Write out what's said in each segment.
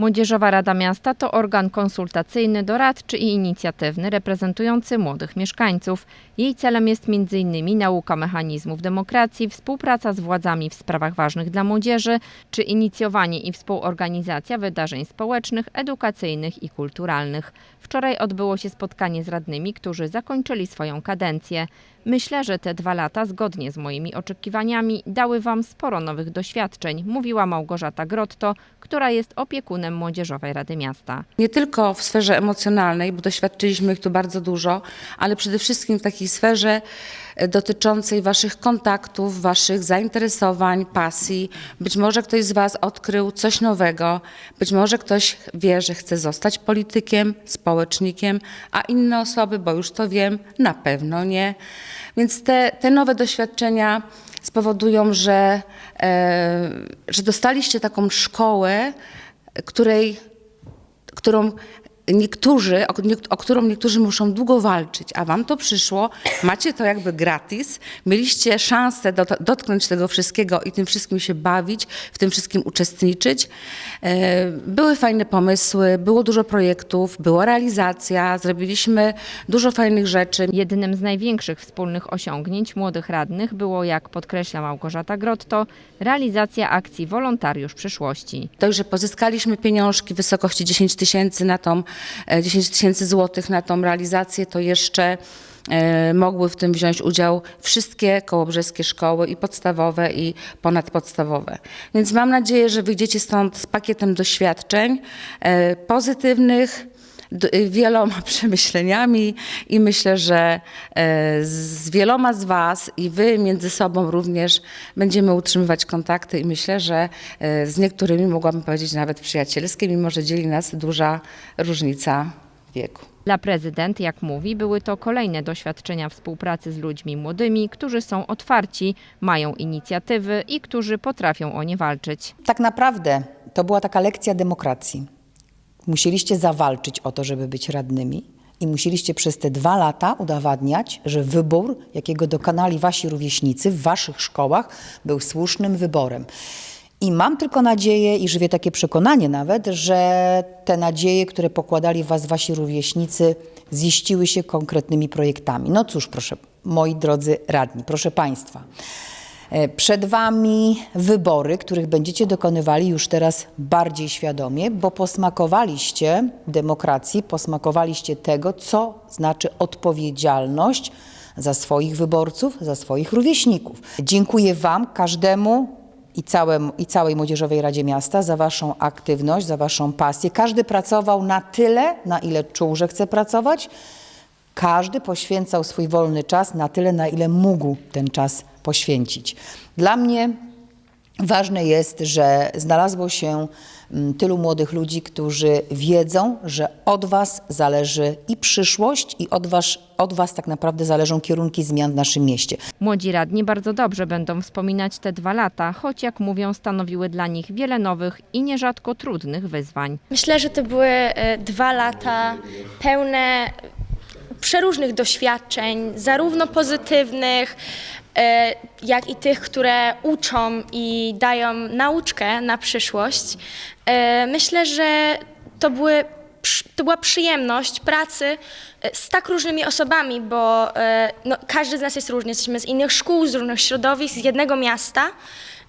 Młodzieżowa Rada Miasta to organ konsultacyjny, doradczy i inicjatywny reprezentujący młodych mieszkańców. Jej celem jest m.in. nauka mechanizmów demokracji, współpraca z władzami w sprawach ważnych dla młodzieży, czy inicjowanie i współorganizacja wydarzeń społecznych, edukacyjnych i kulturalnych. Wczoraj odbyło się spotkanie z radnymi, którzy zakończyli swoją kadencję. Myślę, że te dwa lata, zgodnie z moimi oczekiwaniami, dały Wam sporo nowych doświadczeń, mówiła Małgorzata Grotto, która jest opiekunem Młodzieżowej Rady Miasta. Nie tylko w sferze emocjonalnej, bo doświadczyliśmy ich tu bardzo dużo, ale przede wszystkim w takiej sferze dotyczącej Waszych kontaktów, Waszych zainteresowań, pasji. Być może ktoś z Was odkrył coś nowego, być może ktoś wie, że chce zostać politykiem, społecznikiem, a inne osoby, bo już to wiem, na pewno nie. Więc te, te nowe doświadczenia spowodują, że, e, że dostaliście taką szkołę, której którą niektórzy, o, o którą niektórzy muszą długo walczyć, a wam to przyszło, macie to jakby gratis, mieliście szansę dot- dotknąć tego wszystkiego i tym wszystkim się bawić, w tym wszystkim uczestniczyć. E, Były fajne pomysły, było dużo projektów, była realizacja, zrobiliśmy dużo fajnych rzeczy. Jednym z największych wspólnych osiągnięć młodych radnych było, jak podkreśla Małgorzata Grotto, realizacja akcji Wolontariusz Przyszłości. To, że pozyskaliśmy pieniążki w wysokości 10 tysięcy na tą, 10 tysięcy złotych na tą realizację, to jeszcze e, mogły w tym wziąć udział wszystkie kołobrzeskie szkoły i podstawowe i ponadpodstawowe. Więc mam nadzieję, że wyjdziecie stąd z pakietem doświadczeń e, pozytywnych, wieloma przemyśleniami i myślę, że e, z wieloma z Was i Wy między sobą również będziemy utrzymywać kontakty i myślę, że e, z niektórymi mogłabym powiedzieć nawet przyjacielskie, mimo że dzieli nas duża różnica wieku. Dla prezydent, jak mówi, były to kolejne doświadczenia współpracy z ludźmi młodymi, którzy są otwarci, mają inicjatywy i którzy potrafią o nie walczyć. Tak naprawdę to była taka lekcja demokracji. Musieliście zawalczyć o to, żeby być radnymi i musieliście przez te dwa lata udowadniać, że wybór, jakiego dokonali wasi rówieśnicy w waszych szkołach, był słusznym wyborem. I mam tylko nadzieję i żywię takie przekonanie nawet, że te nadzieje, które pokładali w was wasi rówieśnicy, ziściły się konkretnymi projektami. No cóż, proszę, moi drodzy radni, proszę państwa. E, Przed Wami wybory, których będziecie dokonywali już teraz bardziej świadomie, bo posmakowaliście demokracji, posmakowaliście tego, co znaczy odpowiedzialność za swoich wyborców, za swoich rówieśników. Dziękuję Wam, każdemu i, całemu, i całej Młodzieżowej Radzie Miasta za Waszą aktywność, za Waszą pasję. Każdy pracował na tyle, na ile czuł, że chce pracować. Każdy poświęcał swój wolny czas na tyle, na ile mógł ten czas poświęcić. Dla mnie ważne jest, że znalazło się mm, tylu młodych ludzi, którzy wiedzą, że od Was zależy i przyszłość, i od was, od was tak naprawdę zależą kierunki zmian w naszym mieście. Młodzi radni bardzo dobrze będą wspominać te dwa lata, choć jak mówią, stanowiły dla nich wiele nowych i nierzadko trudnych wyzwań. Myślę, że to były e, dwa lata pełne przeróżnych doświadczeń, zarówno pozytywnych, e, jak i tych, które uczą i dają nauczkę na przyszłość. E, Myślę, że to, były, to była przyjemność pracy e, z tak różnymi osobami, bo no, każdy z nas jest różny. Jesteśmy z innych szkół, z różnych środowisk, z jednego miasta.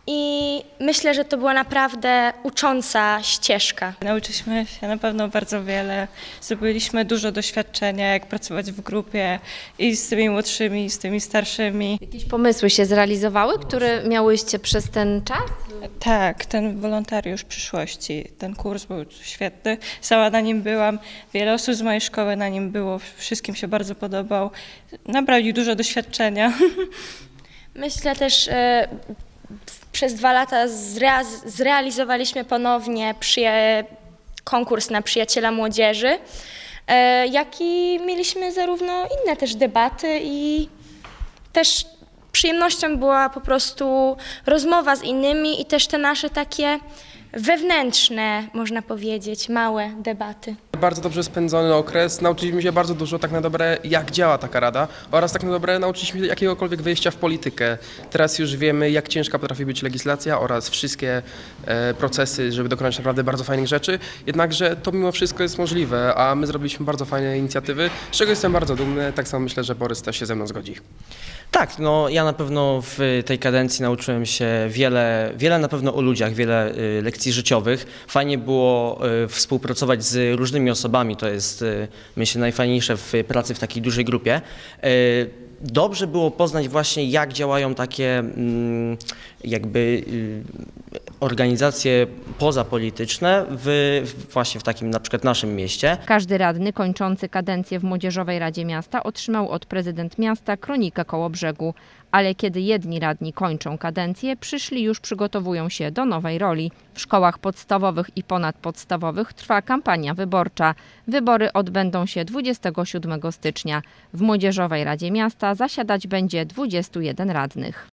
I myślę, że to była naprawdę ucząca ścieżka. Nauczyliśmy się na pewno bardzo wiele. Zdobyliśmy dużo doświadczenia, jak pracować w grupie i z tymi młodszymi, i z tymi starszymi. Jakieś pomysły się zrealizowały, które miałyście przez ten czas? Tak, ten wolontariusz przyszłości, ten kurs był świetny. Sama na nim byłam, wiele osób z mojej szkoły na nim było, wszystkim się bardzo podobał. Nabrali dużo doświadczenia. Myślę też, w- przez dwa lata zreaz- zrealizowaliśmy ponownie konkurs na przyjaciela młodzieży, e, jak i mieliśmy zarówno inne też debaty i też przyjemnością była po prostu rozmowa z innymi i też te nasze takie wewnętrzne, można powiedzieć, małe debaty. Bardzo dobrze spędzony okres. Nauczyliśmy się bardzo dużo tak na dobre, jak działa taka rada oraz tak na dobre nauczyliśmy się jakiegokolwiek wejścia w politykę. Teraz już wiemy, jak ciężka potrafi być legislacja oraz wszystkie e, procesy, żeby dokonać naprawdę bardzo fajnych rzeczy. Jednakże to mimo wszystko jest możliwe, a my zrobiliśmy bardzo fajne inicjatywy, z czego jestem bardzo dumny. Tak samo myślę, że Borys też się ze mną zgodzi. Tak, no ja na pewno w tej kadencji nauczyłem się wiele, wiele na pewno o ludziach, wiele y, lekcji życiowych. Fajnie było y, współpracować z różnymi osobami, to jest y, myślę najfajniejsze w pracy w takiej dużej grupie. Y, Dobrze było poznać właśnie jak działają takie mm, jakby y, organizacje pozapolityczne w, właśnie w takim na przykład naszym mieście. Każdy radny kończący kadencję w Młodzieżowej Radzie Miasta otrzymał od prezydent miasta kronikę koło brzegu. Ale kiedy jedni radni kończą kadencję, przyszli już przygotowują się do nowej roli. W szkołach podstawowych i ponadpodstawowych trwa kampania wyborcza. Wybory odbędą się 27 stycznia. W Młodzieżowej Radzie Miasta zasiadać będzie 21 radnych.